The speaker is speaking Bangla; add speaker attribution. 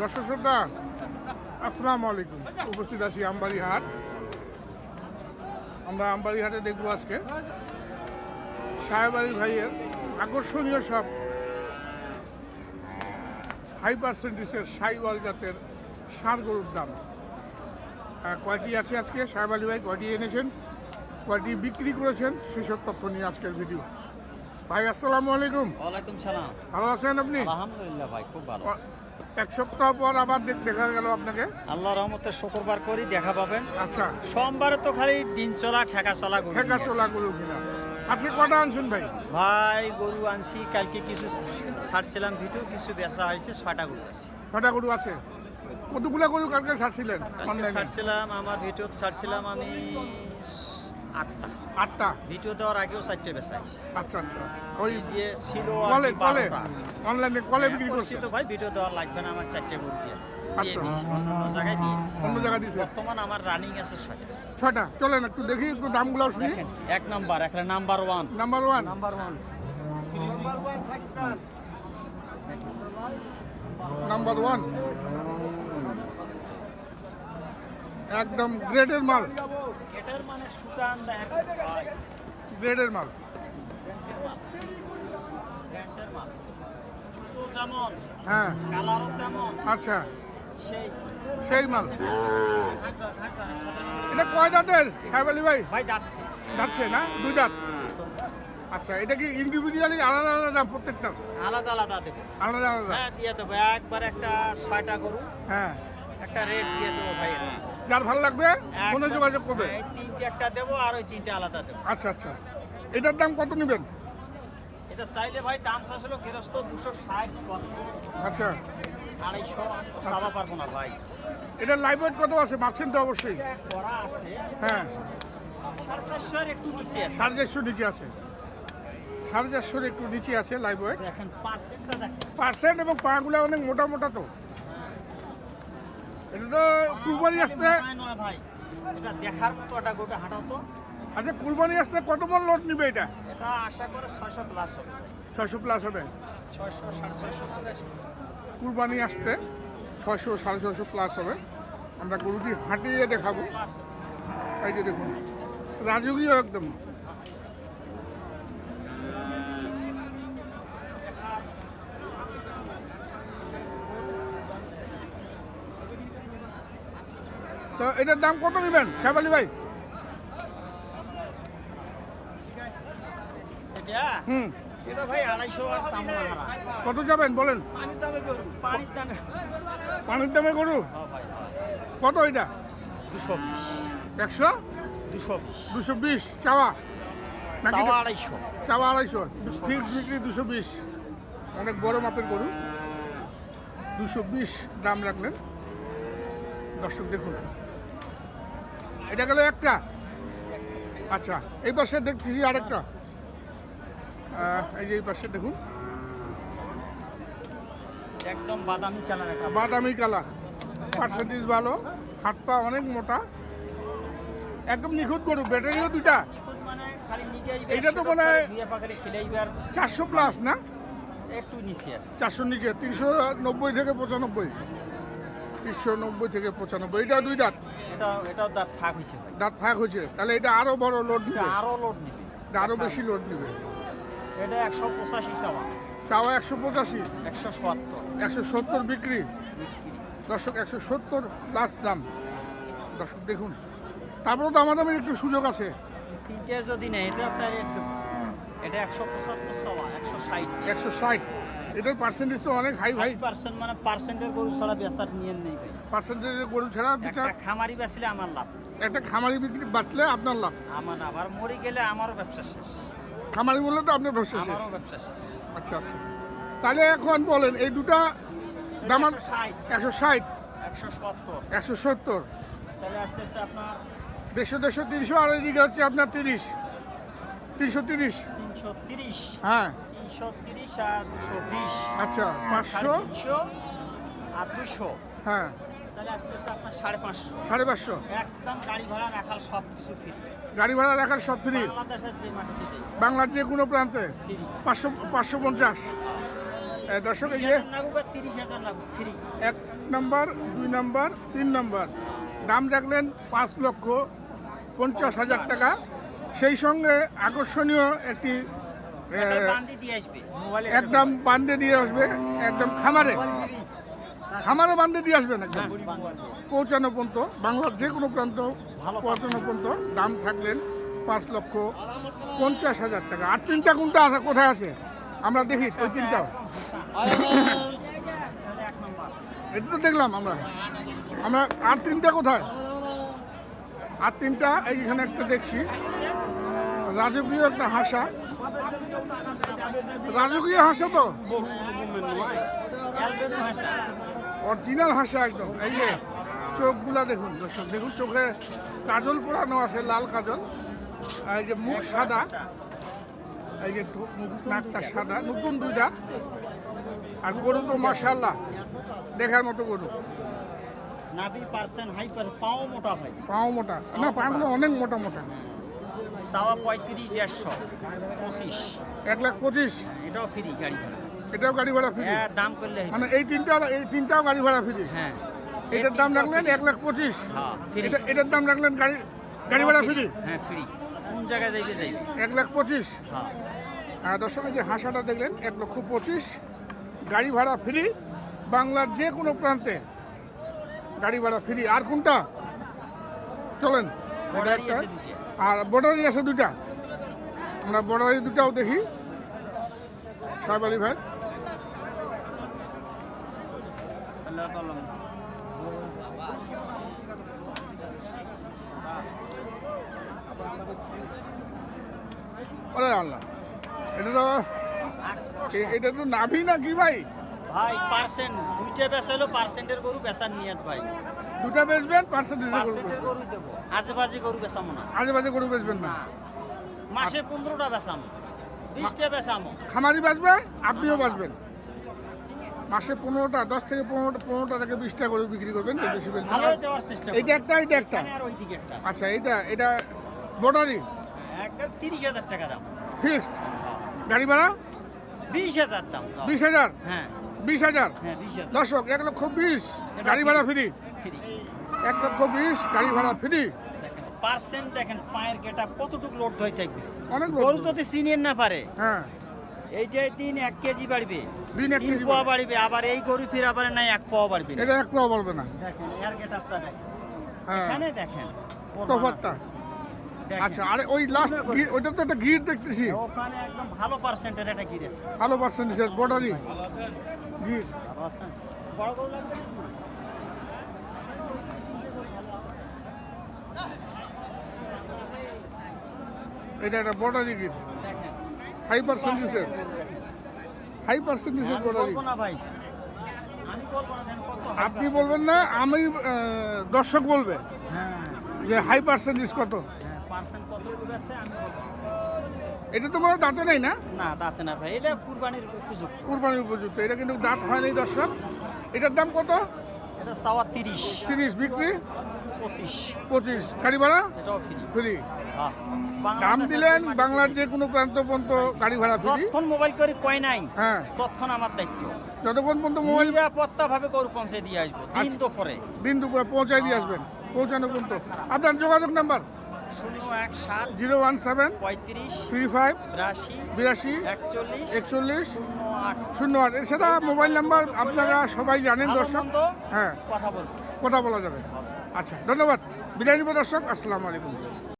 Speaker 1: দর্শক শ্রোতা আসসালামু আলাইকুম। উপস্থিত আছি আমবাড়ি হাট আমরা আমবাড়ি হাটে দেখব আজকে সাহেবাড়ি ভাইয়ের আকর্ষণীয় সব হাই পার্সেন্টেজের সাইওয়াল জাতের ষাঁড় গরুর দাম। কয়টি আছে আজকে? সাহেব আলী ভাই কয়টি এনেছেন? কয়টি বিক্রি করেছেন? সেসব তথ্য নিয়ে আজকের ভিডিও। ভাই আসসালামু আলাইকুম।
Speaker 2: ওয়ালাইকুম সালাম।
Speaker 1: ভালো আছেন আপনি?
Speaker 2: আলহামদুলিল্লাহ ভাই খুব ভালো।
Speaker 1: এক সপ্তাহ পর আবার দেখা গেল আপনাকে?
Speaker 2: আল্লাহ রহমতে শুক্রবার করি দেখা পাবেন।
Speaker 1: আচ্ছা।
Speaker 2: সোমবারে তো খালি দিন চলা ঠেকা চলা গরু
Speaker 1: ঠেকা। চোলা গরু কিনা। আজকে কটা আনছেন ভাই?
Speaker 2: ভাই গরু আনছি কালকে কিছু ছাড়ছিলাম ভিডিও কিছু বেচা হয়েছে ছয়টা গরু আছে।
Speaker 1: ছটা গরু আছে? কতগুলা গরু কালকে ছাড়ছিলেন?
Speaker 2: কালকে ছাড়ছিলাম আমার ভিডিও ছাড়ছিলাম আমি আটটা।
Speaker 1: আটটা?
Speaker 2: ভিডিও দেওয়ার আগেও চারটে বেচা হয়েছে।
Speaker 1: আচ্ছা আচ্ছা। ওই
Speaker 2: দিয়ে ছিল
Speaker 1: কলে কলে অনলাইনে কলে বিক্রি
Speaker 2: হ্যাঁ,
Speaker 1: করছি
Speaker 2: তো ভাই ভিডিও দেওয়া লাগবে না আমার চারটে গরু দিয়ে দিয়ে
Speaker 1: আচ্ছা।
Speaker 2: দিছি। অন্য অন্য জায়গায় দিয়ে দিছি।
Speaker 1: অন্য জায়গা দিছে?
Speaker 2: বর্তমান আমার রানিং আছে ছয়টা।
Speaker 1: ছটা চলেন একটু দেখি একটু দামগুলো শুনি।
Speaker 2: এক নাম্বার একটা number one
Speaker 1: number one
Speaker 2: number one
Speaker 1: number one একদম গ্রেডের মাল।
Speaker 2: এটার মানে ভাই
Speaker 1: গ্রেডের মাল।
Speaker 2: ব্র্যান্ডের মাল। জুতো যেমন
Speaker 1: হ্যাঁ।
Speaker 2: কালারও তেমন।
Speaker 1: আচ্ছা।
Speaker 2: সেই।
Speaker 1: সেই মাল। এটা কয় দাঁতের সাহেব আলী ভাই?
Speaker 2: ভাই যাচ্ছে।
Speaker 1: যাচ্ছে না? দুই দাঁত আচ্ছা এটা কি ইন্ডিভিজুয়ালি আলাদা আলাদা দাম প্রত্যেকটা?
Speaker 2: আলাদা আলাদা দেবো।
Speaker 1: আলাদা আলাদা?
Speaker 2: হ্যাঁ দিয়ে দেবো। একবার একটা ছয়টা গরু
Speaker 1: হ্যাঁ।
Speaker 2: একটা রেট দিয়ে দেবো ভাই
Speaker 1: যার ভালো লাগবে ফোনে যোগাযোগ করবে।
Speaker 2: তিন চারটা দেবো আর ওই তিনটা আলাদা দেবো।
Speaker 1: আচ্ছা আচ্ছা। এটার দাম কত নেবেন?
Speaker 2: এটা চাইলে ভাই দাম চাইছিল গৃহস্থ দুশো ষাট
Speaker 1: আচ্ছা।
Speaker 2: আড়াইশো চাওয়া পারব না ভাই।
Speaker 1: এটার লাইভ ওয়েট কত আছে? মাপছেন তো অবশ্যই।
Speaker 2: করা আছে।
Speaker 1: হ্যাঁ।
Speaker 2: সাড়ে চারশোর একটু নিচে আছে।
Speaker 1: সাড়ে চারশো নিচে আছে। সাড়ে চারশোর একটু নিচে আছে লাইভ ওয়েট
Speaker 2: দেখেন পার্সেন্টটা দেখেন।
Speaker 1: পার্সেন্ট এবং পাগুলো অনেক মোটা মোটা তো। এটা তো কুরবানি আসতে
Speaker 2: নয় ভাই। এটা দেখার মতো একটা গোটা হাঁটাও তো।
Speaker 1: আচ্ছা কুরবানি আসতে কত মন লোড নিবে এটা?
Speaker 2: এটা আশা করে ছয়শো প্লাস হবে।
Speaker 1: ছয়শো প্লাস হবে?
Speaker 2: ছয়শো সাড়ে ছয়শো চলে আসবে।
Speaker 1: কুরবানি আসতে ছয়শো সাড়ে ছয়শো প্লাস হবে। আমরা গরুটি হাঁটিয়ে দেখাবো। এই যে দেখুন রাজকীয় একদম। তো এটার দাম কত নেবেন শেফালি ভাই? হুম। কত যাবেন বলেন?
Speaker 2: পানির দামে
Speaker 1: গরু কত এটা?
Speaker 2: দুশো বিশ।
Speaker 1: একশো?
Speaker 2: দুশো বিশ।
Speaker 1: দুশো বিশ চাওয়া?
Speaker 2: চাওয়া আড়াইশো।
Speaker 1: চাওয়া আড়াইশো? ফিক্স বিক্রি দুশো বিশ। অনেক বড় মাপের গরু। দুশো বিশ দাম রাখলেন। দর্শক দেখুন। এটা গেল একটা। আচ্ছা এই পাশে দেখতেছি আরেকটা। এই যে এই পাশে দেখুন।
Speaker 2: একদম বাদামি কালার
Speaker 1: বাদামি। কালার। পার্সেন্টেজ ভালো হাত পা অনেক মোটা। একদম নিখুঁত গরু ব্যাটারিও
Speaker 2: নিখুঁত মানে খালি
Speaker 1: তো মনে হয়- চারশো প্লাস না?
Speaker 2: একটু নিচে
Speaker 1: চারশো নিচে তিনশো নব্বই থেকে পঁচানব্বই। তিনশো নব্বই থেকে পঁচানব্বই এটা দুই দাঁত।
Speaker 2: এটা এটাও দাঁত ফাঁক হয়েছে ভাই।
Speaker 1: দাঁত ফাঁক হয়েছে তাহলে এটা আরও বড় লোড নিবে?
Speaker 2: আরও লোড নিবে।
Speaker 1: আরও বেশি লোড নিবে?
Speaker 2: এটা একশো পঁচাশি চাওয়া।
Speaker 1: চাওয়া একশো পঁচাশি?
Speaker 2: একশো সত্তর।
Speaker 1: একশো সত্তর বিক্রি? দর্শক একশো সত্তর প্লাস দাম। দর্শক দেখুন। তারপরেও দামাদামের একটু সুযোগ আছে।
Speaker 2: তিনটে যদি নেই এটা আপনার এটা একশো পঁচাত্তর চাওয়া একশো ষাট।
Speaker 1: একশো ষাট। এটার পার্সেন্টেজ তো অনেক হাই ভাই।
Speaker 2: পার্সেন্ট মানে পার্সেন্টের গরু ছাড়া ব্যস্তার নিয়ে নেই ভাই।
Speaker 1: পার্সেন্টেজের গরু ছাড়া বিচার
Speaker 2: একটা খামারি বেচলে আমার লাভ।
Speaker 1: একটা খামারি বিক্রি বাঁচলে আপনার লাভ।
Speaker 2: আমার আবার মরে গেলে আমারও ব্যবসা শেষ।
Speaker 1: খামারি বললে তো আপনার ব্যবসা শেষ।
Speaker 2: আমারও ব্যবসা শেষ।
Speaker 1: আচ্ছা আচ্ছা। তাহলে এখন বলেন এই দুটা দাম
Speaker 2: একশো ষাট।
Speaker 1: একশো ষাট।
Speaker 2: একশো সত্তর।
Speaker 1: একশো সত্তর।
Speaker 2: তাহলে আস্তে আস্তে আপনার
Speaker 1: দেড়শো দেড়শো তিনশো আর এদিকে হচ্ছে আপনার তিরিশ। তিনশো তিরিশ।
Speaker 2: তিনশো তিরিশ।
Speaker 1: হ্যাঁ।
Speaker 2: তিনশো তিরিশ আর দুশো বিশ।
Speaker 1: আচ্ছা পাঁচশো?
Speaker 2: তিনশো আর দুশো।
Speaker 1: হ্যাঁ।
Speaker 2: তাহলে আপনার সাড়ে পাঁচশো।
Speaker 1: সাড়ে পাঁচশো?
Speaker 2: একদম গাড়ি ভাড়া রাখাল সব কিছু ফ্রি
Speaker 1: গাড়ি ভাড়া রাখার সব ফ্রি
Speaker 2: বাংলাদেশের যে মাটিতে।
Speaker 1: বাংলার যে কোনো প্রান্তে? পাঁচশো পাঁচশো পঞ্চাশ? দর্শক এই যে
Speaker 2: তিরিশ হাজার লাগুক ফ্রি
Speaker 1: এক নাম্বার দুই নাম্বার তিন নাম্বার। দাম রাখলেন পাঁচ লক্ষ পঞ্চাশ হাজার টাকা। সেই সঙ্গে আকর্ষণীয় একটি একদম বান্ধে দিয়ে আসবে একদম খামারে। খামারে বান্ধে দিয়ে আসবেন একদম
Speaker 2: হ্যাঁ,
Speaker 1: পৌঁছানো পর্যন্ত বাংলার যে কোনো প্রান্ত পৌঁছানো পর্যন্ত দাম থাকলেন পাঁচ লক্ষ পঞ্চাশ হাজার টাকা। আর তিনটা কোনটা আছে কোথায় আছে? আমরা দেখি ওই তিনটা।
Speaker 2: এক নম্বর
Speaker 1: এটা তো দেখলাম আমরা। আমরা আর তিনটা কোথায়? আর তিনটা এইখানে একটা দেখছি। রাজকীয় একটা হাসা। রাজকীয় হাসা তো? অরিজিনাল হাসা একদম। এই যে চোখগুলা দেখুন দর্শক দেখুন চোখে কাজল পরানো আছে লাল কাজল। এই যে মুখ সাদা। এই যে নাকটা সাদা নতুন দুইটা। আর গরু তো মাসাল্লাহ দেখার মতো গরু।
Speaker 2: নাভি পার্সেন্ট হাইপার পাও মোটা ভাই।
Speaker 1: পাও মোটা। না পাগুলো অনেক মোটা মোটা।
Speaker 2: সাওয়া পঁয়ত্রিশ দেড়শো পঁচিশ।
Speaker 1: এক লাখ পঁচিশ?
Speaker 2: এটাও ফ্রি গাড়ি ভাড়া।
Speaker 1: এটাও গাড়ি ভাড়া ফ্রি
Speaker 2: হ্যাঁ দাম করলে
Speaker 1: মানে এই তিনটা এই তিনটাও গাড়ি ভাড়া ফ্রি
Speaker 2: হ্যাঁ।
Speaker 1: এটার দাম রাখলেন এক লাখ পঁচিশ?
Speaker 2: হ্যাঁ
Speaker 1: এটা এটার দাম রাখলেন গাড়ি গাড়ি ভাড়া ফ্রি
Speaker 2: হ্যাঁ ফ্রি কোন জায়গায় যাইবে যাইবে।
Speaker 1: এক লাখ পঁচিশ?
Speaker 2: হ্যাঁ।
Speaker 1: আর দর্শক যে হাসাটা দেখলেন এক লক্ষ পঁচিশ। গাড়ি ভাড়া ফ্রি বাংলার যে কোনো প্রান্তে গাড়ি ভাড়া ফ্রি আর কোনটা? চলেন। আর বর্ডারি আছে দুটা আমরা বর্ডারি দুটাও দেখি। সাহেব আলী ভাই। আল্লাহ। এটা তো এটা তো নাভি না কি ভাই?
Speaker 2: ভাই, পার্সেন্ট। দুইটা বেচাইলো পার্সেন্টের গরু বেচার নিয়ত ভাই।
Speaker 1: দুটা বেচবেন পার্সেন্টেজ
Speaker 2: গরু দেবো। আজেবাজে গরু বেচামো না।
Speaker 1: আজে বাজে করে বেচবেন না।
Speaker 2: মাসে পনেরোটা বেচামো। বিশটা বেচামো।
Speaker 1: খামারি বাঁচবে আপনিও বাঁচবেন। মাসে পনেরোটা দশ থেকে পনেরোটা পনেরোটা থেকে বিশটা করে বিক্রি করবেন বেশি
Speaker 2: ভালো দেওয়ার চেষ্টা করি।
Speaker 1: এইটা একটা এইটা একটা।
Speaker 2: আর ওইদিকে একটা
Speaker 1: আচ্ছা এইটা এটা বর্ডারি
Speaker 2: একটা তিরিশ হাজার টাকা দাম।
Speaker 1: ফিক্সড? গাড়ি ভাড়া?
Speaker 2: বিশ হাজার দাম।
Speaker 1: বিশ হাজার?
Speaker 2: হ্যাঁ।
Speaker 1: বিশ হাজার?
Speaker 2: হ্যাঁ বিশ হাজার।
Speaker 1: দর্শক এক লক্ষ বিশ।
Speaker 2: এটা
Speaker 1: গাড়ি ভাড়া ফ্রি।
Speaker 2: ফ্রি।
Speaker 1: এক লক্ষ বিশ গাড়ি ভাড়া ফ্রি।
Speaker 2: পার্সেন্ট দেখেন পায়ের গেটা কতটুকু লোড ধরে থাকবে?
Speaker 1: অনেক
Speaker 2: গরু যদি চিনিয়ে না পারে
Speaker 1: হ্যাঁ।
Speaker 2: এইটাই দিন এক কেজি বাড়বে তিন পোয়া বাড়বে। আবার এই গরু ফিরা পারে না এক পোয়া বাড়বে
Speaker 1: এটা এক পাওয়া বলবে না।
Speaker 2: দেখেন এর গেটআপটা দেখেন।
Speaker 1: হ্যাঁ।
Speaker 2: এখানে দেখেন আছে।
Speaker 1: আচ্ছা আরে ওই লাস্ট ওইটা তো একটা গির দেখতেছি।
Speaker 2: ওখানে একদম ভালো পার্সেন্টের একটা গির আছে।
Speaker 1: ভালো পার্সেন্টেজের বর্ডারি গির।
Speaker 2: বড় গরু লাগবে
Speaker 1: এটা একটা বর্ডারি
Speaker 2: দেখেন
Speaker 1: হাই পার্সেন্টেজের হাই পার্সেন্টেজের বর্ডারি।
Speaker 2: ভাই।
Speaker 1: আপনি বলবেন না আমি দর্শক বলবে।
Speaker 2: হ্যাঁ।
Speaker 1: যে হাই পার্সেন্টেজ কত?
Speaker 2: হ্যাঁ
Speaker 1: এটা তো মনে দাঁতে নেই না?
Speaker 2: না তাতে না ভাই এটা কুরবানির উপযুক্ত।
Speaker 1: কুরবানি উপযুক্ত এটা কিন্তু দাঁত হয় নাই দর্শক। এটার দাম কত?
Speaker 2: এটা সাওয়া তিরিশ।
Speaker 1: তিরিশ বিক্রি?
Speaker 2: পঁচিশ।
Speaker 1: পঁচিশ। গাড়ি ভাড়া?
Speaker 2: এটাও ফ্রি
Speaker 1: ফ্রি
Speaker 2: হ্যাঁ।
Speaker 1: দাম দিলেন বাংলার যে কোনো প্রান্ত পর্যন্ত গাড়ি ভাড়া ফ্রি?
Speaker 2: যতক্ষণ মোবাইল করে কয় নাই
Speaker 1: হ্যাঁ।
Speaker 2: ততক্ষণ আমার দায়িত্ব।
Speaker 1: যতক্ষণ পর্যন্ত মোবাইল
Speaker 2: নিরাপত্তা ভাবে গরু পৌঁছে দিয়ে আসব দিন
Speaker 1: আচ্ছা।
Speaker 2: দুপুরে।
Speaker 1: দিন দুপুরে পৌঁছায় দিয়ে আসবেন পৌঁছানো পর্যন্ত। আপনার যোগাযোগ নাম্বার?
Speaker 2: শূন্য এক সাত
Speaker 1: জিরো ওয়ান সেভেন
Speaker 2: পঁয়ত্রিশ
Speaker 1: থ্রি ফাইভ
Speaker 2: বিরাশি
Speaker 1: বিরাশি
Speaker 2: একচল্লিশ
Speaker 1: একচল্লিশ
Speaker 2: শূন্য আট।
Speaker 1: এছাড়া মোবাইল নাম্বার আপনারা সবাই জানেন দর্শক। হ্যাঁ।
Speaker 2: কথা বলব।
Speaker 1: কথা বলা যাবে। আচ্ছা ধন্যবাদ। বিদায় নিব দর্শক। আসসালামু আলাইকুম।